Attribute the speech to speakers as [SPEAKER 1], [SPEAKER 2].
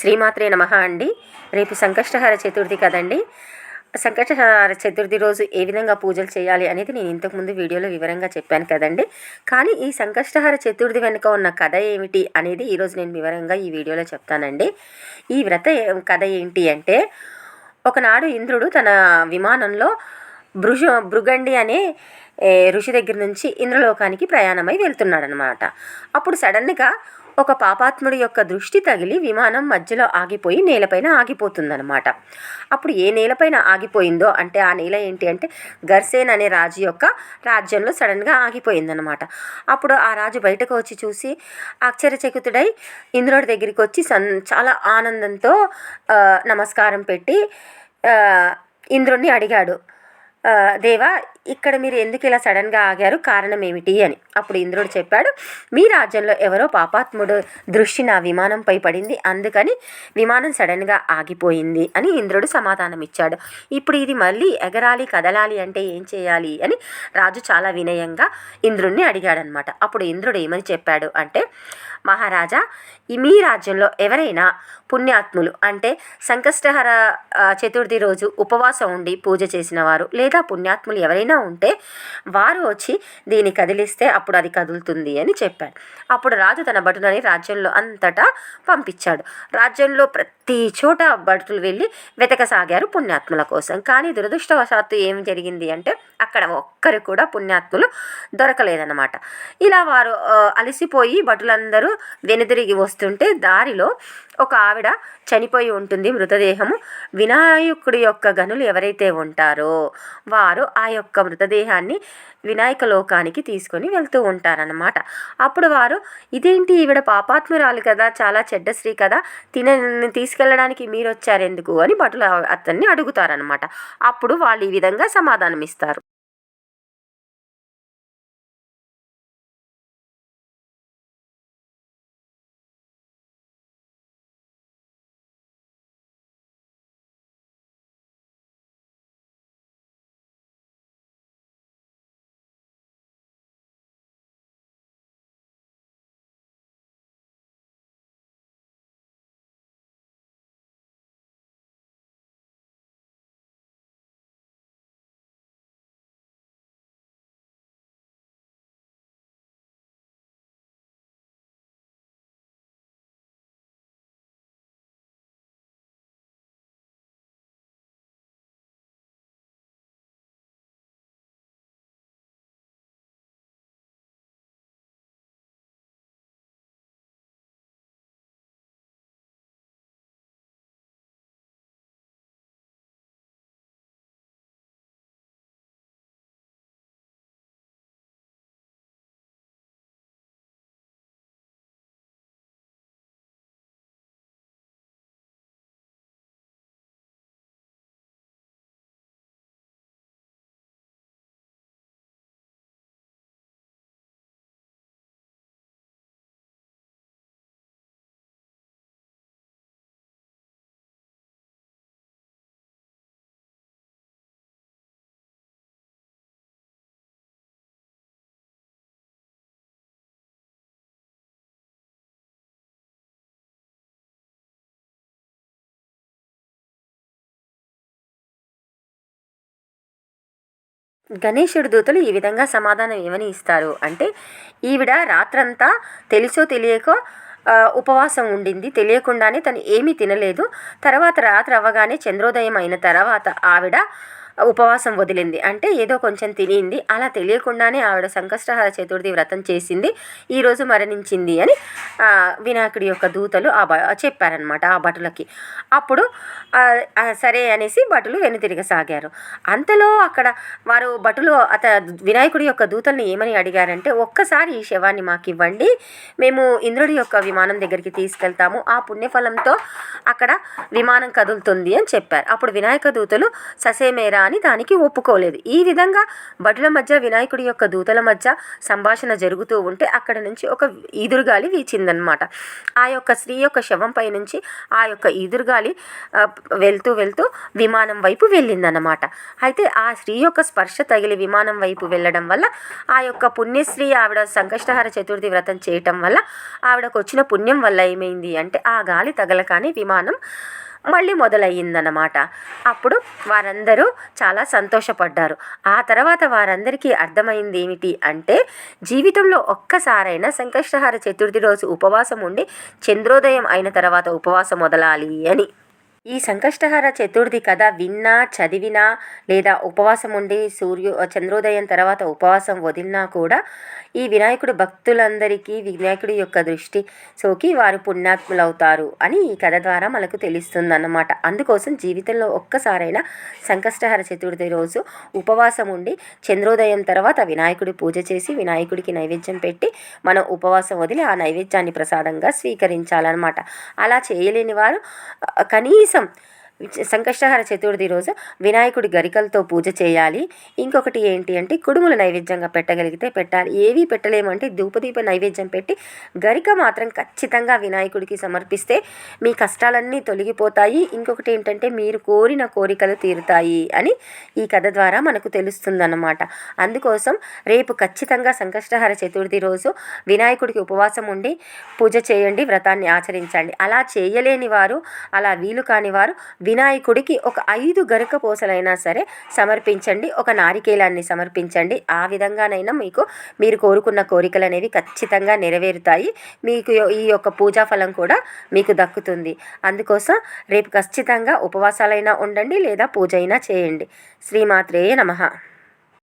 [SPEAKER 1] శ్రీమాత్రే నమ అండి. రేపు సంకష్టహార చతుర్థి కదండి. సంకష్టహార చతుర్థి రోజు ఏ విధంగా పూజలు చేయాలి అనేది నేను ఇంతకుముందు వీడియోలో వివరంగా చెప్పాను కదండి. కానీ ఈ సంకష్టహార చతుర్థి వెనుక ఉన్న కథ ఏమిటి అనేది ఈరోజు నేను వివరంగా ఈ వీడియోలో చెప్తానండి. ఈ వ్రత కథ ఏంటి అంటే ఒకనాడు ఇంద్రుడు తన విమానంలో భృష భృగండి అనే ఋషి దగ్గర నుంచి ఇంద్రలోకానికి ప్రయాణమై వెళ్తున్నాడనమాట అప్పుడు సడన్గా ఒక పాపాత్ముడి యొక్క దృష్టి తగిలి విమానం మధ్యలో ఆగిపోయి నేలపైన ఆగిపోతుందన్నమాట. అప్పుడు ఏ నేలపైన ఆగిపోయిందో అంటే ఆ నేల ఏంటి అంటే గర్సేన్ అనే రాజు యొక్క రాజ్యంలో సడన్గా ఆగిపోయిందనమాట అప్పుడు ఆ రాజు బయటకు వచ్చి చూసి ఆశ్చర్యచకితుడై ఇంద్రుడి దగ్గరికి వచ్చి సన్ చాలా ఆనందంతో నమస్కారం పెట్టి ఇంద్రుణ్ణి అడిగాడు. దేవా ఇక్కడ మీరు ఎందుకు ఇలా సడన్గా ఆగారు? కారణం ఏమిటి అని. అప్పుడు ఇంద్రుడు చెప్పాడు మీ రాజ్యంలో ఎవరో పాపాత్ముడు దృష్టి నా విమానంపై పడింది. అందుకని విమానం సడన్గా ఆగిపోయింది అని ఇంద్రుడు సమాధానం ఇచ్చాడు ఇప్పుడు ఇది మళ్ళీ ఎగరాలి కదలాలి అంటే ఏం చేయాలి అని రాజు చాలా వినయంగా ఇంద్రుణ్ణి అడిగాడనమాట అప్పుడు ఇంద్రుడు ఏమని చెప్పాడు అంటే మహారాజా ఈ మీ రాజ్యంలో ఎవరైనా పుణ్యాత్ములు అంటే సంకష్టహర చతుర్థి రోజు ఉపవాసం ఉండి పూజ చేసిన వారు లేదా పుణ్యాత్ములు ఎవరైనా ఉంటే వారు వచ్చి దీన్ని కదిలిస్తే అప్పుడు అది కదులుతుంది అని చెప్పాడు. అప్పుడు రాజు తన భటులని రాజ్యంలో అంతటా పంపించాడు. రాజ్యంలో ప్రతి ప్రతి చోట భటులు వెళ్ళి వెతకసాగారు పుణ్యాత్ముల కోసం. కానీ దురదృష్టవశాత్తు ఏం జరిగింది అంటే అక్కడ ఒక్కరు కూడా పుణ్యాత్ములు దొరకలేదన్నమాట. ఇలా వారు అలసిపోయి భటులందరూ వెనుదిరిగి వస్తుంటే దారిలో ఒక ఆవిడ చనిపోయి ఉంటుంది మృతదేహము. వినాయకుడి యొక్క గనులు ఎవరైతే ఉంటారో వారు ఆ యొక్క మృతదేహాన్ని వినాయక లోకానికి తీసుకొని వెళ్తూ ఉంటారన్నమాట. అప్పుడు వారు ఇదేంటి ఈవిడ పాపాత్మురాలు కదా చాలా చెడ్డ స్త్రీ కదా తిన తీసుకెళ్ళడానికి మీరు వచ్చారు ఎందుకు అని భటులు అతన్ని అడుగుతారనమాట అప్పుడు వాళ్ళు ఈ విధంగా సమాధానం ఇస్తారు గణేశుడి దూతలు ఈ విధంగా సమాధానం ఏమని ఇస్తారు? అంటే ఈవిడ రాత్రంతా తెలుసో తెలియకో ఉపవాసం ఉండింది. తెలియకుండానే తను ఏమీ తినలేదు. తర్వాత రాత్రి అవ్వగానే చంద్రోదయం అయిన తర్వాత ఆవిడ ఉపవాసం వదిలింది. అంటే ఏదో కొంచెం తినింది. అలా తెలియకుండానే ఆవిడ సంకష్టహార చతుర్థి వ్రతం చేసింది. ఈరోజు మరణించింది అని వినాయకుడి యొక్క దూతలు ఆ బ చెప్పారనమాట ఆ భటులకి. అప్పుడు సరే అనేసి భటులు వెనుతిరగసాగారు. అంతలో అక్కడ వారు భటులు అత వినాయకుడి యొక్క దూతల్ని ఏమని అడిగారంటే ఒక్కసారి ఈ శవాన్ని మాకు ఇవ్వండి మేము ఇంద్రుడి యొక్క విమానం దగ్గరికి తీసుకెళ్తాము. ఆ పుణ్యఫలంతో అక్కడ విమానం కదులుతుంది అని చెప్పారు. అప్పుడు వినాయక దూతలు ససేమేరా అని దానికి ఒప్పుకోలేదు. ఈ విధంగా భటుల మధ్య వినాయకుడి యొక్క దూతల మధ్య సంభాషణ జరుగుతూ ఉంటే అక్కడ నుంచి ఒక ఈదురుగాలి వీచిందనమాట. ఆ యొక్క స్త్రీ యొక్క శవంపై నుంచి ఆ యొక్క ఈదురుగాలి వెళ్తూ వెళ్తూ విమానం వైపు వెళ్ళిందనమాట. అయితే ఆ స్త్రీ యొక్క స్పర్శ తగిలి విమానం వైపు వెళ్ళడం వల్ల ఆ యొక్క పుణ్యశ్రీ ఆవిడ సంకష్టహార చతుర్థి వ్రతం చేయటం వల్ల ఆవిడకు వచ్చిన పుణ్యం వల్ల ఏమైంది అంటే ఆ గాలి తగలకానే విమానం మళ్ళీ మొదలయ్యిందన్నమాట. అప్పుడు వారందరూ చాలా సంతోషపడ్డారు. ఆ తర్వాత వారందరికీ అర్థమైంది ఏమిటి అంటే జీవితంలో ఒక్కసారైనా సంకష్టహార చతుర్థి రోజు ఉపవాసం ఉండి చంద్రోదయం అయిన తర్వాత ఉపవాసం మొదలాలి అని. ఈ సంకష్టహార చతుర్థి కథ విన్నా చదివినా లేదా ఉపవాసం ఉండి సూర్యు చంద్రోదయం తర్వాత ఉపవాసం వదిలినా కూడా ఈ వినాయకుడు భక్తులందరికీ వినాయకుడి యొక్క దృష్టి సోకి వారు పుణ్యాత్ములవుతారు అని ఈ కథ ద్వారా మనకు తెలుస్తుందన్నమాట. అందుకోసం జీవితంలో ఒక్కసారైనా సంకష్టహార చతుర్థి రోజు ఉపవాసం ఉండి చంద్రోదయం తర్వాత వినాయకుడి పూజ చేసి వినాయకుడికి నైవేద్యం పెట్టి మనం ఉపవాసం వదిలి ఆ నైవేద్యాన్ని ప్రసాదంగా స్వీకరించాలన్నమాట. అలా చేయలేని వారు కనీసం కనీసం సంకష్టహార చతుర్థి రోజు వినాయకుడి గరికలతో పూజ చేయాలి. ఇంకొకటి ఏంటి అంటే కుడుములు నైవేద్యంగా పెట్టగలిగితే పెట్టాలి. ఏవి పెట్టలేమంటే ధూపదీప నైవేద్యం పెట్టి గరిక మాత్రం ఖచ్చితంగా వినాయకుడికి సమర్పిస్తే మీ కష్టాలన్నీ తొలగిపోతాయి. ఇంకొకటి ఏంటంటే మీరు కోరిన కోరికలు తీరుతాయి అని ఈ కథ ద్వారా మనకు తెలుస్తుందన్నమాట. అందుకోసం రేపు ఖచ్చితంగా సంకష్టహార చతుర్థి రోజు వినాయకుడికి ఉపవాసం ఉండి పూజ చేయండి వ్రతాన్ని ఆచరించండి. అలా చేయలేని వారు అలా వీలు కాని వారు వినాయకుడికి ఒక ఐదు గరిక పూసలైనా సరే సమర్పించండి ఒక నారికేలాన్ని సమర్పించండి. ఆ విధంగానైనా మీకు మీరు కోరుకున్న కోరికలు అనేవి ఖచ్చితంగా నెరవేరుతాయి. మీకు ఈ యొక్క పూజా ఫలం కూడా మీకు దక్కుతుంది. అందుకోసం రేపు ఖచ్చితంగా ఉపవాసాలైనా ఉండండి లేదా పూజ అయినా చేయండి. శ్రీమాత్రేయ నమః.